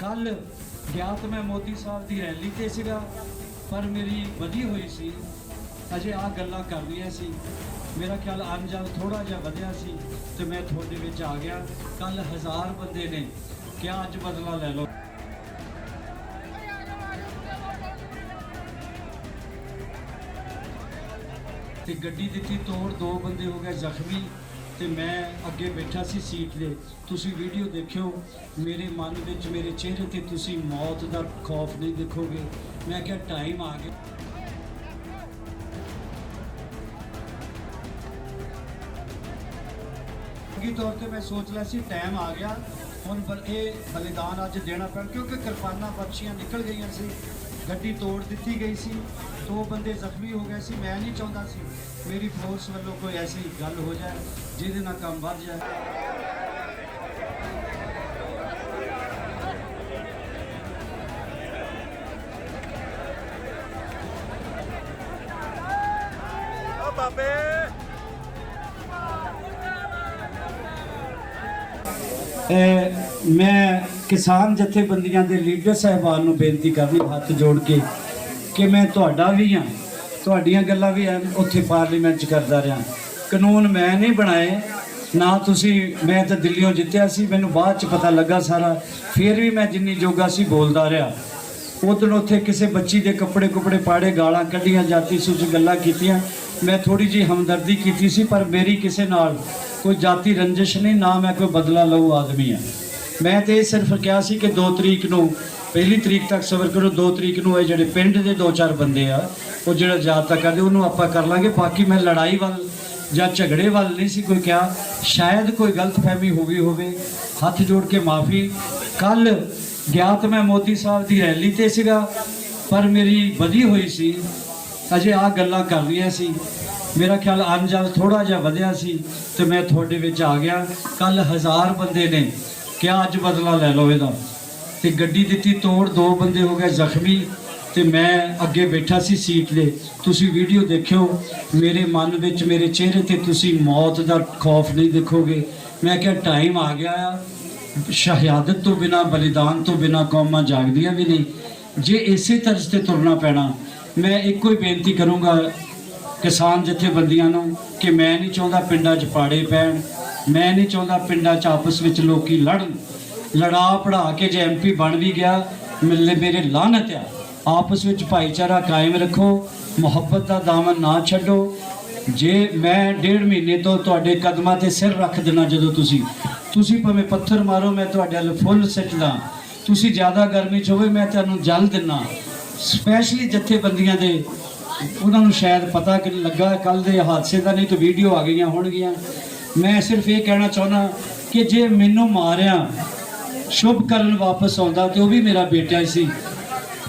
ਕੱਲ ਗਿਆ ਤਾਂ ਮੈਂ ਮੋਦੀ ਸਾਹਿਬ ਦੀ ਰੈਲੀ ਤੇ ਸੀਗਾ, ਪਰ ਮੇਰੀ ਵਧੀ ਹੋਈ ਸੀ। ਅਜੇ ਆ ਗੱਲਾਂ ਕਰ ਰਹੀਆਂ ਸੀ। ਮੇਰਾ ਖਿਆਲ ਅੰਜਾਮ ਥੋੜਾ ਜਿਹਾ ਵਧਿਆ ਸੀ ਤੇ ਮੈਂ ਤੁਹਾਡੇ ਵਿੱਚ ਆ ਗਿਆ। ਕੱਲ ਹਜ਼ਾਰ ਬੰਦੇ ਨੇ ਕਿਹਾ, ਅੱਜ ਬਦਲਾ ਲੈ ਲਓ। ਤੇ ਗੱਡੀ ਦਿੱਤੀ ਤੋੜ, ਦੋ ਬੰਦੇ ਹੋ ਗਏ ਜ਼ਖਮੀ। ਤੇ ਮੈਂ ਅੱਗੇ ਬੈਠਾ ਸੀ ਸੀਟ ਦੇ। ਤੁਸੀਂ ਵੀਡੀਓ ਦੇਖਿਓ, ਮੇਰੇ ਮਨ ਵਿੱਚ, ਮੇਰੇ ਚਿਹਰੇ ਤੇ ਤੁਸੀਂ ਮੌਤ ਦਾ ਖੌਫ ਨਹੀਂ ਦੇਖੋਗੇ। ਮੈਂ ਕਿਹਾ ਟਾਈਮ ਆ ਗਿਆ। ਕੀ ਤੌਰ ਤੇ ਮੈਂ ਸੋਚ ਲਿਆ ਸੀ ਟਾਈਮ ਆ ਗਿਆ। ਹੁਣ ਬਲ ਇਹ ਬਲੀਦਾਨ ਅੱਜ ਦੇਣਾ ਪੈਣ, ਕਿਉਂਕਿ ਕਿਰਪਾਨਾਂ ਬਖਸ਼ੀਆਂ ਨਿਕਲ ਗਈਆਂ ਸੀ। ਗੱਡੀ ਤੋੜ ਦਿੱਤੀ ਗਈ ਸੀ। ਦੋ ਬੰਦੇ ਜ਼ਖਮੀ ਹੋ ਗਏ ਸੀ ਮੈਂ ਨਹੀਂ ਚਾਹੁੰਦਾ ਸੀ। ਮੇਰੀ ਫੋਰਸ ਵੱਲੋਂ ਕੋਈ ਐਸੀ ਗੱਲ ਹੋ ਜਾਏ ਜਿਹਦੇ ਨਾਲ ਕੰਮ ਵੱਧ ਜਾਏ। ਬਾਬੇ। ਮੈਂ ਕਿਸਾਨ ਜਥੇਬੰਦੀਆਂ ਦੇ ਲੀਡਰ ਸਾਹਿਬਾਨ ਨੂੰ ਬੇਨਤੀ ਕਰਨੀ ਹੱਥ ਜੋੜ ਕੇ ਕਿ ਮੈਂ ਤੁਹਾਡਾ ਵੀ ਹਾਂ, ਤੁਹਾਡੀਆਂ ਗੱਲਾਂ ਵੀ ਐਂ ਉੱਥੇ ਪਾਰਲੀਮੈਂਟ 'ਚ ਕਰਦਾ ਰਿਹਾ। ਕਾਨੂੰਨ ਮੈਂ ਨਹੀਂ ਬਣਾਏ, ਨਾ ਤੁਸੀਂ, ਮੈਂ ਤਾਂ ਦਿੱਲੀੋਂ ਜਿੱਤਿਆ ਸੀ, ਮੈਨੂੰ ਬਾਅਦ 'ਚ ਪਤਾ ਲੱਗਾ ਸਾਰਾ, ਫਿਰ ਵੀ ਮੈਂ ਜਿੰਨੀ ਜੋਗਾ ਸੀ ਬੋਲਦਾ ਰਿਹਾ। ਉਦੋਂ ਉੱਥੇ ਕਿਸੇ ਬੱਚੀ ਦੇ ਕੱਪੜੇ ਕੁਪੜੇ ਪਾੜੇ, ਗਾਲਾਂ ਕੱਢੀਆਂ, ਜਾਤੀ ਸੂਚ ਗੱਲਾਂ ਕੀਤੀਆਂ। ਮੈਂ ਥੋੜੀ ਜੀ ਹਮਦਰਦੀ ਕੀਤੀ ਸੀ, ਪਰ ਮੇਰੀ ਕਿਸੇ ਨਾਲ ਕੋਈ ਜਾਤੀ ਰੰਜਿਸ਼ ਨਹੀਂ, ਨਾ ਮੈਂ ਕੋਈ ਬਦਲਾ ਲਊ ਆਦਮੀ ਆ ਮੈਂ ਤੇ ਇਹ ਸਿਰਫ ਕਿਹਾ ਸੀ ਕਿ 2 ਤਰੀਕ ਨੂੰ ਪਹਿਲੀ ਤਰੀਕ ਤੱਕ ਸਬਰ ਕਰੋ 2 ਤਰੀਕ ਨੂੰ ਇਹ ਜਿਹੜੇ ਪਿੰਡ ਦੇ ਦੋ ਚਾਰ ਬੰਦੇ ਆ, ਉਹ ਜਿਹੜਾ ਜਾਤ ਕਰਦੇ, ਉਹਨੂੰ ਆਪਾਂ ਕਰ ਲਾਂਗੇ। ਬਾਕੀ ਮੈਂ ਲੜਾਈ ਵੱਲ ਜਾਂ ਝਗੜੇ ਵੱਲ ਨਹੀਂ ਸੀ ਕੋਈ ਕਿਹਾ। ਸ਼ਾਇਦ ਕੋਈ ਗਲਤਫਹਿਮੀ ਹੋ ਗਈ ਹੋਵੇ, ਹੱਥ ਜੋੜ ਕੇ ਮਾਫੀ। ਕੱਲ ਗਿਆ ਤਾਂ ਮੈਂ ਮੋਦੀ ਸਾਹਿਬ ਦੀ ਰੈਲੀ ਤੇ ਸੀਗਾ, ਪਰ ਮੇਰੀ ਵਧੀ ਹੋਈ ਸੀ। ਅਜੇ ਆ ਗੱਲਾਂ ਕਰ ਰਹੀਆਂ ਸੀ। ਮੇਰਾ ਖਿਆਲ ਅੰਜਾਮ ਥੋੜਾ ਜਿਹਾ ਵਧਿਆ ਸੀ ਤੇ ਮੈਂ ਤੁਹਾਡੇ ਵਿੱਚ ਆ ਗਿਆ। ਕੱਲ ਹਜ਼ਾਰ ਬੰਦੇ ਨੇ ਕਿਹਾ, ਅੱਜ ਬਦਲਾ ਲੈ ਲਓ ਇਹਦਾ। ਤੇ ਗੱਡੀ ਦਿੱਤੀ, ਤੋੜ, ਦੋ ਬੰਦੇ ਹੋ ਗਏ ਜ਼ਖਮੀ ਤੇ ਮੈਂ ਅੱਗੇ ਬੈਠਾ ਸੀ ਸੀਟ ਦੇ। ਤੁਸੀਂ ਵੀਡੀਓ ਦੇਖਿਓ, ਮੇਰੇ ਮਨ ਵਿੱਚ, ਮੇਰੇ ਚਿਹਰੇ ਤੇ ਤੁਸੀਂ ਮੌਤ ਦਾ ਖੌਫ ਨਹੀਂ ਦੇਖੋਗੇ। ਮੈਂ ਕਿਹਾ ਟਾਈਮ ਆ ਗਿਆ ਆ। ਸ਼ਹਾਦਤ ਤੋਂ ਬਿਨਾ, ਬਲੀਦਾਨ ਤੋਂ ਬਿਨਾ ਕੌਮਾਂ ਜਾਗਦੀਆਂ ਵੀ ਨਹੀਂ। ਜੇ ਇਸੇ ਤਰਜ਼ ਤੇ ਤੁਰਨਾ ਪੈਣਾ, ਮੈਂ ਇੱਕੋ ਹੀ ਬੇਨਤੀ ਕਰੂੰਗਾ ਕਿਸਾਨ ਜਥੇਬੰਦੀਆਂ ਨੂੰ ਕਿ ਮੈਂ ਨਹੀਂ ਚਾਹੁੰਦਾ ਪਿੰਡਾਂ 'ਚ ਪਾੜੇ ਪੈਣ, ਮੈਂ ਨਹੀਂ ਚਾਹੁੰਦਾ ਪਿੰਡਾਂ 'ਚ ਆਪਸ ਵਿੱਚ ਲੋਕੀ ਲੜਨ। ਲੜਾ ਪੜਾ ਕੇ ਜੇ ਐਮਪੀ ਬਣ ਵੀ ਗਿਆ ਮਿਲੇ ਮੇਰੇ ਲਾਹਨਤ ਆ। ਆਪਸ ਵਿੱਚ ਭਾਈਚਾਰਾ ਕਾਇਮ ਰੱਖੋ, ਮੁਹੱਬਤ ਦਾ ਦਾਮਨ ਨਾ ਛੱਡੋ। ਜੇ ਮੈਂ ਡੇਢ ਮਹੀਨੇ ਤੋਂ ਤੁਹਾਡੇ ਕਦਮਾਂ ਤੇ ਸਿਰ ਰੱਖ ਦੇਣਾ ਜਦੋਂ ਤੁਸੀਂ ਤੁਸੀਂ ਭਾਵੇਂ ਪੱਥਰ ਮਾਰੋ, ਮੈਂ ਤੁਹਾਡੇ ਵੱਲ ਫੁੱਲ ਸਿੱਟਦਾ। ਤੁਸੀਂ ਜ਼ਿਆਦਾ ਗਰਮੀ 'ਚ ਹੋਵੇ ਮੈਂ ਤੁਹਾਨੂੰ ਜਲ ਦਿੰਨਾ ਸਪੈਸ਼ਲੀ ਜਥੇਬੰਦੀਆਂ ਦੇ, ਉਹਨਾਂ ਨੂੰ ਸ਼ਾਇਦ ਪਤਾ ਕਿ ਲੱਗਾ ਕੱਲ ਦੇ ਹਾਦਸੇ ਦਾ ਨਹੀਂ ਤਾਂ ਵੀਡੀਓ ਆ ਗਈਆਂ ਹੋਣਗੀਆਂ। ਮੈਂ ਸਿਰਫ ਇਹ ਕਹਿਣਾ ਚਾਹੁੰਦਾ ਕਿ ਜੇ ਮੈਨੂੰ ਮਾਰਿਆ ਸ਼ੁਭ ਕਰਨ ਵਾਪਸ ਆਉਂਦਾ ਤੇ ਉਹ ਵੀ ਮੇਰਾ ਬੇਟਾ ਹੀ ਸੀ।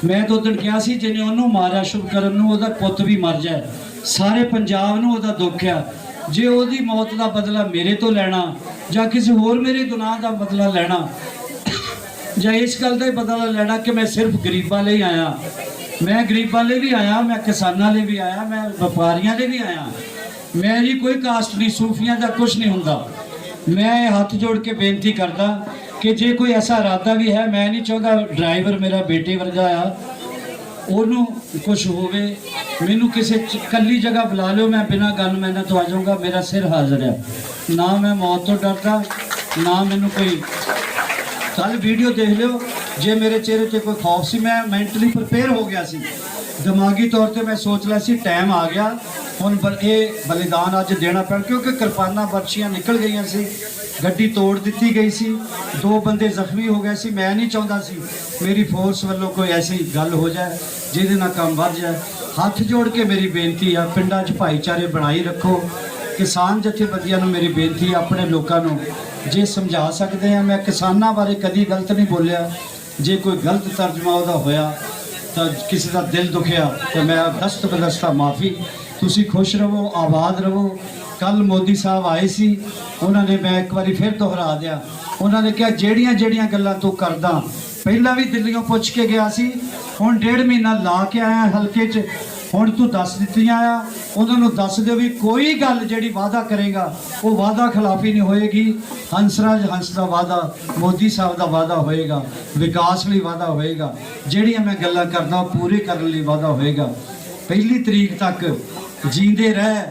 ਮੈਂ ਤਾਂ ਉਦੋਂ ਕਿਹਾ ਸੀ, ਜਿਹਨੇ ਉਹਨੂੰ ਮਾਰਿਆ ਸ਼ੁਭ ਕਰਨ ਨੂੰ, ਉਹਦਾ ਪੁੱਤ ਵੀ ਮਰ ਜਾਏ। ਸਾਰੇ ਪੰਜਾਬ ਨੂੰ ਉਹਦਾ ਦੁੱਖ ਆ। ਜੇ ਉਹਦੀ ਮੌਤ ਦਾ ਬਦਲਾ ਮੇਰੇ ਤੋਂ ਲੈਣਾ, ਜਾਂ ਕਿਸੇ ਹੋਰ ਮੇਰੇ ਗੁਨਾਹ ਦਾ ਬਦਲਾ ਲੈਣਾ, ਜਾਂ ਇਸ ਗੱਲ ਦਾ ਹੀ ਬਦਲਾ ਲੈਣਾ ਕਿ ਮੈਂ ਸਿਰਫ ਗਰੀਬਾਂ ਲਈ ਆਇਆ। ਮੈਂ ਗਰੀਬਾਂ ਲਈ ਵੀ ਆਇਆ, ਮੈਂ ਕਿਸਾਨਾਂ ਲਈ ਵੀ ਆਇਆ, ਮੈਂ ਵਪਾਰੀਆਂ ਲਈ ਵੀ ਆਇਆ। ਮੈਂ ਜੀ ਕੋਈ ਕਾਸਟ ਨਹੀਂ, ਸੂਫੀਆਂ ਦਾ ਕੁਝ ਨਹੀਂ ਹੁੰਦਾ। ਮੈਂ ਇਹ ਹੱਥ ਜੋੜ ਕੇ ਬੇਨਤੀ ਕਰਦਾ ਕਿ ਜੇ ਕੋਈ ਐਸਾ ਇਰਾਦਾ ਵੀ ਹੈ, ਮੈਂ ਨਹੀਂ ਚਾਹੁੰਦਾ ਡਰਾਈਵਰ ਮੇਰਾ ਬੇਟੇ ਵਰਗਾ ਆ, ਉਹਨੂੰ ਕੁਝ ਹੋਵੇ, ਮੈਨੂੰ ਕਿਸੇ ਚ- ਕੱਲੀ ਜਗ੍ਹਾ ਬੁਲਾ ਲਿਓ, ਮੈਂ ਬਿਨਾਂ ਗੱਲ ਗਨਮੈਨਾਂ ਤੋਂ ਆ ਜਾਊਂਗਾ, ਮੇਰਾ ਸਿਰ ਹਾਜ਼ਰ ਹੈ ਨਾ ਮੈਂ ਮੌਤ ਤੋਂ ਡਰਦਾ, ਨਾ ਮੈਨੂੰ ਕੋਈ ਕੱਲ ਵੀਡੀਓ ਦੇਖ ਲਿਓ, ਜੇ ਮੇਰੇ ਚਿਹਰੇ ਤੇ ਕੋਈ ਖੌਫ ਸੀ, ਮੈਂ ਮੈਂਟਲੀ ਪ੍ਰਪੇਅਰ ਹੋ ਗਿਆ ਸੀ। ਦਿਮਾਗੀ ਤੌਰ ਤੇ ਮੈਂ ਸੋਚ ਲਿਆ ਸੀ ਟਾਈਮ ਆ ਗਿਆ। ਹੁਣ ਬਲ- ਇਹ ਬਲੀਦਾਨ ਅੱਜ ਦੇਣਾ ਪੈਣ, ਕਿਉਂਕਿ ਕਿਰਪਾਨਾਂ ਬਖਸ਼ੀਆਂ ਨਿਕਲ ਗਈਆਂ ਸੀ। ਗੱਡੀ ਤੋੜ ਦਿੱਤੀ ਗਈ ਸੀ। ਦੋ ਬੰਦੇ ਜ਼ਖਮੀ ਹੋ ਗਏ ਸੀ। ਮੈਂ ਨਹੀਂ ਚਾਹੁੰਦਾ ਸੀ ਮੇਰੀ ਫੋਰਸ ਵੱਲੋਂ ਕੋਈ ਐਸੀ ਗੱਲ ਹੋ ਜਾਏ, ਜਿਹਦੇ ਨਾਲ ਕੰਮ ਵੱਧ ਜਾਏ। ਹੱਥ ਜੋੜ ਕੇ ਮੇਰੀ ਬੇਨਤੀ ਆ, ਪਿੰਡਾਂ 'ਚ ਭਾਈਚਾਰੇ ਬਣਾਈ ਰੱਖੋ। ਕਿਸਾਨ ਜਥੇਬੰਦੀਆਂ ਨੂੰ ਮੇਰੀ ਬੇਨਤੀ ਹੈ ਆਪਣੇ ਲੋਕਾਂ ਨੂੰ ਜੇ ਸਮਝਾ ਸਕਦੇ ਆ, ਮੈਂ ਕਿਸਾਨਾਂ ਬਾਰੇ ਕਦੀ ਗਲਤ ਨਹੀਂ ਬੋਲਿਆ। ਜੇ ਕੋਈ ਗਲਤ ਤਰਜਮਾ ਉਹਦਾ ਹੋਇਆ ਤਾਂ ਕਿਸੇ ਦਾ ਦਿਲ ਦੁਖਿਆ ਤਾਂ ਮੈਂ ਦਸਤ ਬਦਸਤਾ ਮਾਫੀ। ਤੁਸੀਂ ਖੁਸ਼ ਰਹੋ, ਆਬਾਦ ਰਹੋ। ਕੱਲ ਮੋਦੀ ਸਾਹਿਬ ਆਏ ਸੀ, ਉਹਨਾਂ ਨੇ ਮੈਂ ਇੱਕ ਵਾਰੀ ਫਿਰ ਦੁਹਰਾ ਦਿਆ। ਉਹਨਾਂ ਨੇ ਕਿਹਾ, ਜਿਹੜੀਆਂ ਜਿਹੜੀਆਂ ਗੱਲਾਂ ਤੂੰ ਕਰਦਾ, ਪਹਿਲਾਂ ਵੀ ਦਿੱਲੀੋਂ ਪੁੱਛ ਕੇ ਗਿਆ ਸੀ, ਹੁਣ ਡੇਢ ਮਹੀਨਾ ਲਾ ਕੇ ਆਇਆ ਹਲਕੇ 'ਚ ਹੁਣ ਤੂੰ ਦੱਸ ਦਿੱਤੀਆਂ ਆ, ਉਹਨਾਂ ਨੂੰ ਦੱਸ ਦਿਓ ਵੀ ਕੋਈ ਗੱਲ ਜਿਹੜੀ ਵਾਅਦਾ ਕਰੇਗਾ, ਉਹ ਵਾਅਦਾ ਖਿਲਾਫੀ ਨਹੀਂ ਹੋਏਗੀ। ਹੰਸਰਾਜ ਹੰਸ ਦਾ ਵਾਅਦਾ, ਮੋਦੀ ਸਾਹਿਬ ਦਾ ਵਾਅਦਾ ਹੋਏਗਾ, ਵਿਕਾਸ ਲਈ ਵਾਅਦਾ ਹੋਏਗਾ। ਜਿਹੜੀਆਂ ਮੈਂ ਗੱਲਾਂ ਕਰਦਾ, ਉਹ ਪੂਰੇ ਕਰਨ ਲਈ ਵਾਅਦਾ ਹੋਏਗਾ। ਪਹਿਲੀ ਤਰੀਕ ਤੱਕ ਜੀਂਦੇ ਰਹਿ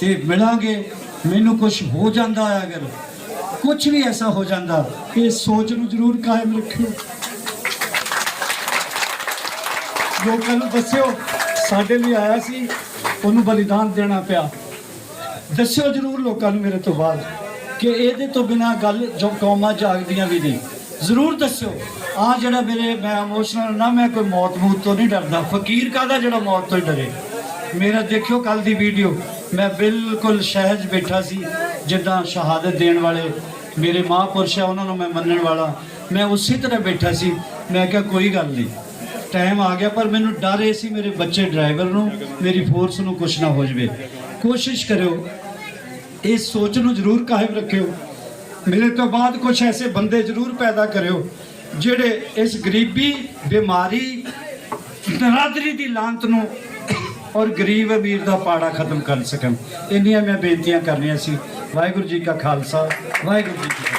ਤੇ ਮਿਲਾਂਗੇ। ਮੈਨੂੰ ਕੁਝ ਹੋ ਜਾਂਦਾ ਹੈ ਅਗਰ ਕੁਝ ਵੀ ਐਸਾ ਹੋ ਜਾਂਦਾ, ਇਹ ਸੋਚ ਨੂੰ ਜ਼ਰੂਰ ਕਾਇਮ ਰੱਖਿਓ। ਲੋਕਾਂ ਨੂੰ ਦੱਸਿਓ ਸਾਡੇ ਲਈ ਆਇਆ ਸੀ, ਉਹਨੂੰ ਬਲੀਦਾਨ ਦੇਣਾ ਪਿਆ। ਦੱਸਿਓ ਜ਼ਰੂਰ ਲੋਕਾਂ ਨੂੰ ਮੇਰੇ ਤੋਂ ਬਾਅਦ ਕਿ ਇਹਦੇ ਤੋਂ ਬਿਨਾ ਗੱਲ ਜੋ ਕੌਮਾਂ ਜਾਗਦੀਆਂ ਵੀ ਨਹੀਂ। ਜ਼ਰੂਰ ਦੱਸਿਓ। ਆ ਜਿਹੜਾ ਮੇਰੇ, ਮੈਂ ਇਮੋਸ਼ਨਲ ਨਾ, ਮੈਂ ਕੋਈ ਮੌਤ ਮੂਤ ਤੋਂ ਨਹੀਂ ਡਰਦਾ। ਫਕੀਰ ਕਾਹਦਾ ਜਿਹੜਾ ਮੌਤ ਤੋਂ ਹੀ ਡਰੇ? ਮੇਰਾ ਦੇਖਿਓ ਕੱਲ ਦੀ ਵੀਡੀਓ ਮੈਂ ਬਿਲਕੁਲ ਸਹਿਜ ਬੈਠਾ ਸੀ, ਜਿੱਦਾਂ ਸ਼ਹਾਦਤ ਦੇਣ ਵਾਲੇ ਮੇਰੇ ਮਹਾਂਪੁਰਸ਼ ਆ, ਉਹਨਾਂ ਨੂੰ ਮੈਂ ਮੰਨਣ ਵਾਲਾ। ਮੈਂ ਉਸੇ ਤਰ੍ਹਾਂ ਬੈਠਾ ਸੀ। ਮੈਂ ਕਿਹਾ ਕੋਈ ਗੱਲ ਨਹੀਂ। ਟਾਈਮ ਆ ਗਿਆ, ਪਰ ਮੈਨੂੰ ਡਰ ਇਹ ਸੀ ਮੇਰੇ ਬੱਚੇ ਡਰਾਈਵਰ ਨੂੰ, ਮੇਰੀ ਫੋਰਸ ਨੂੰ ਕੁਝ ਨਾ ਹੋ ਜਵੇ। ਕੋਸ਼ਿਸ਼ ਕਰਿਓ, ਇਸ ਸੋਚ ਨੂੰ ਜ਼ਰੂਰ ਕਾਇਮ ਰੱਖਿਓ। ਮੇਰੇ ਤੋਂ ਬਾਅਦ ਕੁਝ ਐਸੇ ਬੰਦੇ ਜ਼ਰੂਰ ਪੈਦਾ ਕਰਿਓ, ਜਿਹੜੇ ਇਸ ਗਰੀਬੀ, ਬਿਮਾਰੀ, ਨਰਾਦਰੀ ਦੀ ਲਾਂਤ ਨੂੰ ਔਰ ਗਰੀਬ ਅਮੀਰ ਦਾ ਪਾੜਾ ਖਤਮ ਕਰ ਸਕਣ। ਇੰਨੀਆਂ ਮੈਂ ਬੇਨਤੀਆਂ ਕਰਨੀਆਂ ਸੀ। ਵਾਹਿਗੁਰੂ ਜੀ ਕਾ ਖਾਲਸਾ, ਵਾਹਿਗੁਰੂ ਜੀ ਕੀ